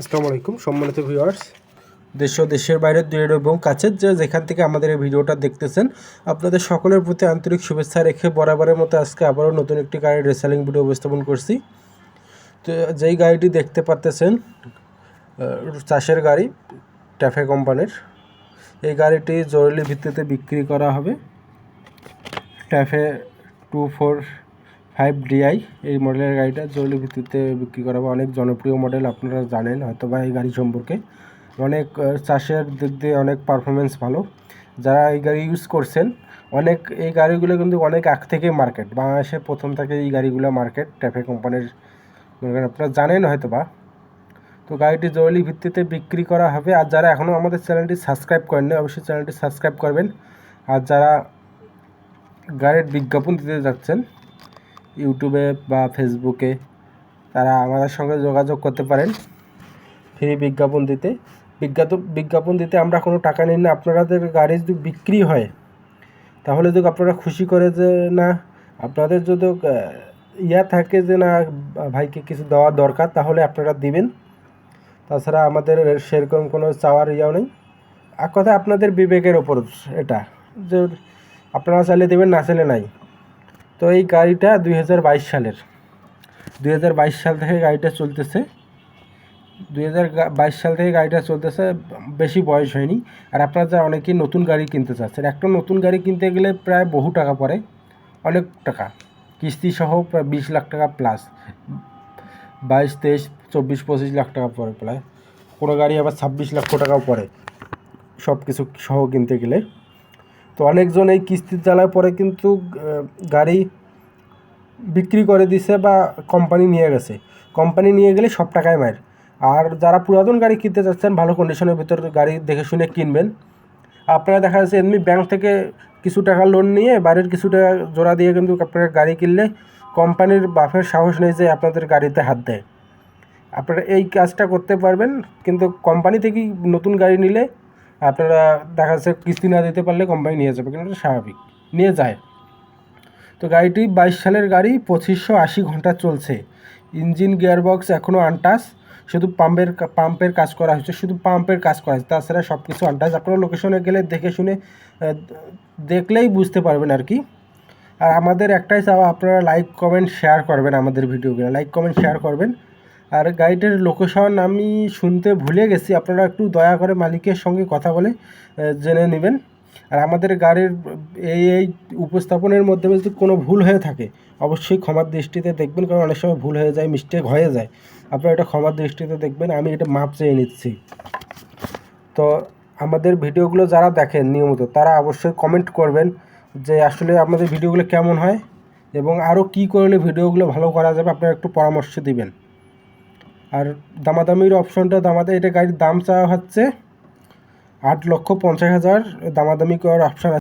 আসসালামু আলাইকুম, সম্মানিত ভিউয়ার্স দেশ ও দেশের বাইরের দূরের এবং কাছের যে যেখান থেকে আমাদের এই ভিডিওটা দেখতেছেন, আপনাদের সকলের প্রতি আন্তরিক শুভেচ্ছা রেখে বরাবরের মতো আজকে আবারও নতুন একটি গাড়ির রেসালিং ভিডিও উপস্থাপন করছি। তো যেই গাড়িটি দেখতে পাচ্তেছেন চাষের গাড়ি ট্যাফে কোম্পানির এই গাড়িটি জরুরি ভিত্তিতে বিক্রি করা হবে। TAFE two four five DI এই মডেলের গাড়িটা জরুরি ভিত্তিতে বিক্রি করা অনেক জনপ্রিয় মডেল আপনারা জানেন হয়তো বা এই গাড়ি সম্পর্কে। অনেক চাষের দিক দিয়ে অনেক পারফরমেন্স ভালো। যারা এই গাড়ি ইউজ করছেন, অনেক, এই গাড়িগুলো কিন্তু অনেক আগ থেকে মার্কেট বাংলাদেশে প্রথম থেকে এই গাড়িগুলো মার্কেট ট্যাফে কোম্পানির করেন আপনারা জানেন হয়তো বা। তো গাড়িটি জরুরি ভিত্তিতে বিক্রি করা হবে। আর যারা এখনও আমাদের চ্যানেলটি সাবস্ক্রাইব করেননি অবশ্যই চ্যানেলটি সাবস্ক্রাইব করবেন। আর যারা গাড়ির বিজ্ঞাপন দিতে যাচ্ছেন ইউটিউবে বা ফেসবুকে তারা আমাদের সঙ্গে যোগাযোগ করতে পারেন ফ্রি বিজ্ঞাপন দিতে। বিজ্ঞাপন বিজ্ঞাপন দিতে আমরা কোনো টাকা নিই না। আপনাদের গাড়ি যদি বিক্রি হয়, তাহলে যদি আপনারা খুশি করে যে না, আপনাদের যদি ইয়া থাকে যে না, ভাইকে কিছু দেওয়া দরকার, তাহলে আপনারা দিবেন। তাছাড়া আমাদের সেরকম কোনো চাওয়ার ইয়াও নেই। এক কথা আপনাদের বিবেকের ওপর এটা, যে আপনারা চাইলে দেবেন, না চাইলে নাই। তো এই গাড়িটা দুই হাজার বাইশ সালের। দুই হাজার বাইশ সাল থেকে গাড়িটা চলতেছে। দুই হাজার বাইশ সাল থেকে গাড়িটা চলতেছে, বেশি বয়স হয়নি। আর আপনারা যা অনেকেই নতুন গাড়ি কিনতে চাচ্ছেন, একটা নতুন গাড়ি কিনতে গেলে প্রায় বহু টাকা পড়ে, অনেক টাকা। কিস্তি সহ প্রায় বিশ লাখ টাকা প্লাস বাইশ, তেইশ, চব্বিশ, পঁচিশ লাখ টাকা পড়ে প্রায়। কোনো গাড়ি আবার ছাব্বিশ লক্ষ টাকাও পড়ে। সব কিছু সহ কিনতে গেলে। তো অনেকজন এই কিস্তির জ্বালায় পরে কিন্তু গাড়ি বিক্রি করে দিছে বা কোম্পানি নিয়ে গেছে। কোম্পানি নিয়ে গেলে সব টাকায় মায়ের। আর যারা পুরাতন গাড়ি কিনতে চাচ্ছেন, ভালো কন্ডিশনের ভিতর গাড়ি দেখে শুনে কিনবেন। আপনারা দেখা যাচ্ছে এমনি ব্যাংক থেকে কিছু টাকা লোন নিয়ে বাড়ির কিছু টাকা জোড়া দিয়ে কিন্তু আপনারা গাড়ি কিনলে কোম্পানির বাফের সাহস নেই যে আপনাদের গাড়িতে হাত দেয়। আপনারা এই কাজটা করতে পারবেন, কিন্তু কোম্পানি থেকেই নতুন গাড়ি নিলে আপনারা দেখা যাচ্ছে কিস্তি না দিতে পারলে কোম্পানি নিয়ে যাবে, কিন্তু স্বাভাবিক। নিয়ে যায়। তো গাড়িটি বাইশ সালের গাড়ি, পঁচিশশো আশি ঘণ্টা চলছে। ইঞ্জিন, গিয়ারবক্স এখনও আনটাস শুধু পাম্পের পাম্পের কাজ করা হয়েছে, শুধু পাম্পের কাজ করা হয়েছে। তাছাড়া সব কিছু আনটাস আপনারা লোকেশনে গেলে দেখে শুনে দেখলেই বুঝতে পারবেন আর কি। আর আমাদের একটাই চাওয়া, আপনারা লাইক কমেন্ট শেয়ার করবেন আমাদের ভিডিওগুলো লাইক কমেন্ট শেয়ার করবেন। আর গাড়িটার লোকেশন আমি শুনতে ভুলে গেছি। আপনারা একটু দয়া করে মালিকের সঙ্গে কথা বলে জেনে নেবেন। আর আমাদের গাড়ির এই এই উপস্থাপনের মধ্যে যদি কোনো ভুল হয়ে থাকে, অবশ্যই ক্ষমার দৃষ্টিতে দেখবেন, কারণ অনেক সময় ভুল হয়ে যায় মিস্টেক হয়ে যায়। আপনারা এটা ক্ষমার দৃষ্টিতে দেখবেন, আমি এটা মাপ চেয়ে নিচ্ছি। তো আমাদের ভিডিওগুলো যারা দেখেন নিয়মিত, তারা অবশ্যই কমেন্ট করবেন যে আসলে আমাদের ভিডিওগুলো কেমন হয় এবং আরও কী করলে ভিডিওগুলো ভালো করা যাবে, আপনারা একটু পরামর্শ দিবেন। আর দামাদামির অপশনটা দামাদা, এটা গাড়ির দাম চাওয়া হচ্ছে আট লক্ষ পঞ্চাশ হাজার। দামাদামি করার অপশান